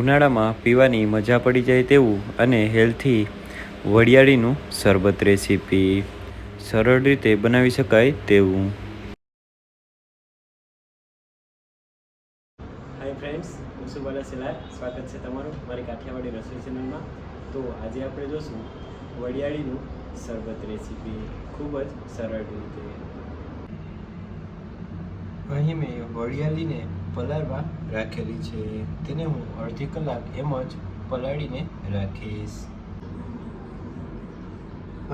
ઉનાળામાં પીવાની મજા પડી જાય તેવું અને હેલ્થી વડિયાળીનું શરબત રેસીપી સરળ રીતે બનાવી શકાય તેવું. હાય ફ્રેન્ડ્સ હું સુબાલા સિલાર. સ્વાગત છે તમારું મારી કાઠિયાવાડી રસોઈ ચેનલમાં તો આજે આપણે જોશું વડિયાળીનું શરબત રેસીપી. ખૂબ જ સરળ રીતે. અહીં મેં વડિયાળીને પલાળવા રાખેલી છે. તેને હું અડધી કલાક એમ જ પલાળીને રાખીશ.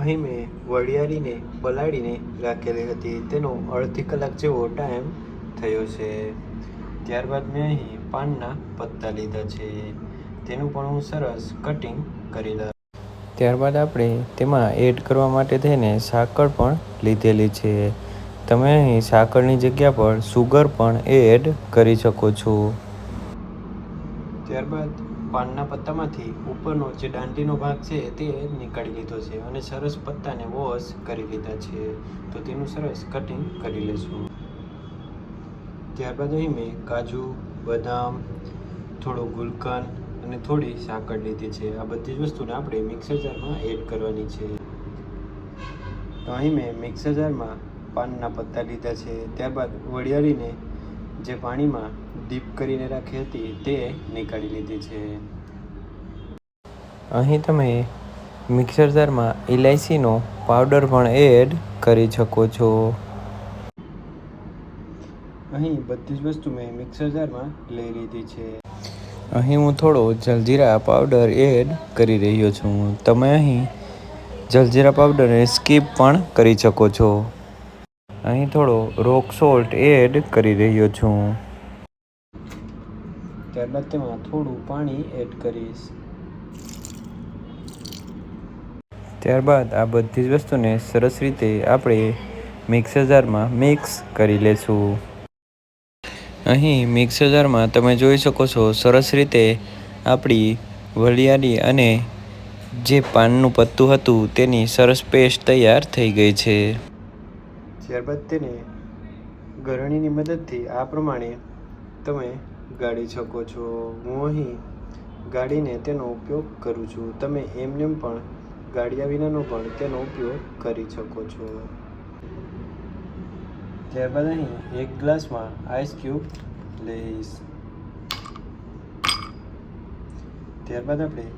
અહીં મેં વડિયાળીને પલાળીને રાખેલી હતી. તેનો અડધી કલાક જેવો ટાઈમ થયો છે. ત્યારબાદ મેં અહીં પાનના પત્તા લીધા છે. તેનું પણ હું સરસ કટિંગ કરી લઉં. ત્યારબાદ આપણે તેમાં એડ કરવા માટે થઈને સાકર પણ લીધેલી છે. તમે અહીં સાકરની જગ્યા પર સુગર પણ એડ કરી શકો છો. ત્યારબાદ પાનના પત્તામાંથી ઉપરનો જે દાંડીનો ભાગ છે તે નીકાળી લીધો છે અને સરસ પત્તાને વોશ કરી લીધા છે. તો તેનું સરસ કટિંગ કરી લઈશું ત્યારબાદ અહીં મેં કાજુ, બદામ, થોડો ગુલકંદ અને થોડી સાકર લીધી છે. આ બધી જ વસ્તુને આપણે મિક્સર જારમાં એડ કરવાની છે. તો અહીં મેં મિક્સર જારમાં પાનના પત્તા લીધા છે. ત્યારબાદ વડિયાળીને જે પાણીમાં ડીપ કરીને રાખી હતી તે નીકાળી લીધી છે. અહીં તમે મિક્સર જારમાં ઇલાયચીનો પાવડર પણ એડ કરી શકો છો. અહીં બધી જ વસ્તુ મેં મિક્સર જારમાં લઈ લીધી છે. અહીં હું થોડો જલજીરા પાવડર એડ કરી રહ્યો છું. તમે અહીં જલજીરા પાવડરને સ્કીપ પણ કરી શકો છો. અહીં થોડો રોક સોલ્ટ એડ કરી રહ્યો છું. ત્યારબાદ તેમાં થોડું પાણી એડ કરીશ. ત્યારબાદ આ બધી જ વસ્તુને સરસ રીતે આપણે મિક્સર જારમાં મિક્સ કરી લેશું. અહીં મિક્સર જારમાં તમે જોઈ શકો છો સરસ રીતે આપણી વલિયાળી અને જે પાનનું પત્તું હતું તેની સરસ પેસ્ટ તૈયાર થઈ ગઈ છે. ત્યારબાદ તેને ગરણીની મદદથી આ પ્રમાણે તમે ગાળી શકો છો. હું અહીં ગાળીને તેનો ઉપયોગ કરું છું. તમે એમનેમ પણ ગાળ્યા વિનાનો પણ તેનો ઉપયોગ કરી શકો છો. ત્યારબાદ અહીં એક ગ્લાસમાં આઈસ ક્યુબ લઈશ. ત્યારબાદ આપણે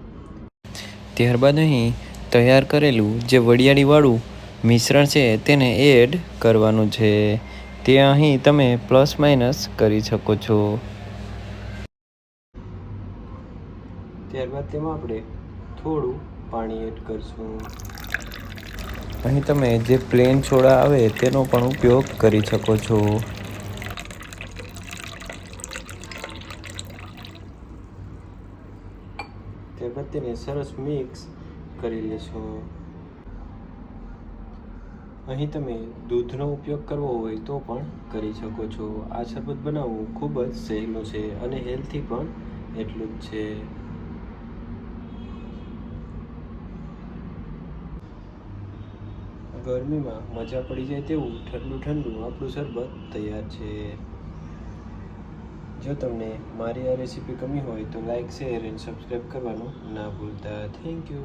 ત્યારબાદ અહીં તૈયાર કરેલું જે વડિયાળીવાળું મિશ્રણ છે તેને એડ કરવાનું છે. તે અહીં તમે પ્લસ માઇનસ કરી શકો છો. ત્યારબાદ તેમાં આપણે થોડું પાણી એડ કરશું. અહીં તમે જે પ્લેન સોડા આવે તેનો પણ ઉપયોગ કરી શકો છો. ત્યારબાદ તેને સરસ મિક્સ કરી લેશું. અહીં તમે દૂધનો ઉપયોગ કરવો હોય તો પણ કરી શકો છો. આ શરબત બનાવવું ખૂબ જ સહેલું છે અને હેલ્થી પણ એટલું જ છે. ગરમીમાં મજા પડી જાય તેવું ઠંડુ ઠંડુ આપણું શરબત તૈયાર છે. જો તમને મારી આ રેસીપી ગમી હોય તો લાઈક, શેર એન્ડ સબસ્ક્રાઈબ કરવાનું ના ભૂલતા. Thank you.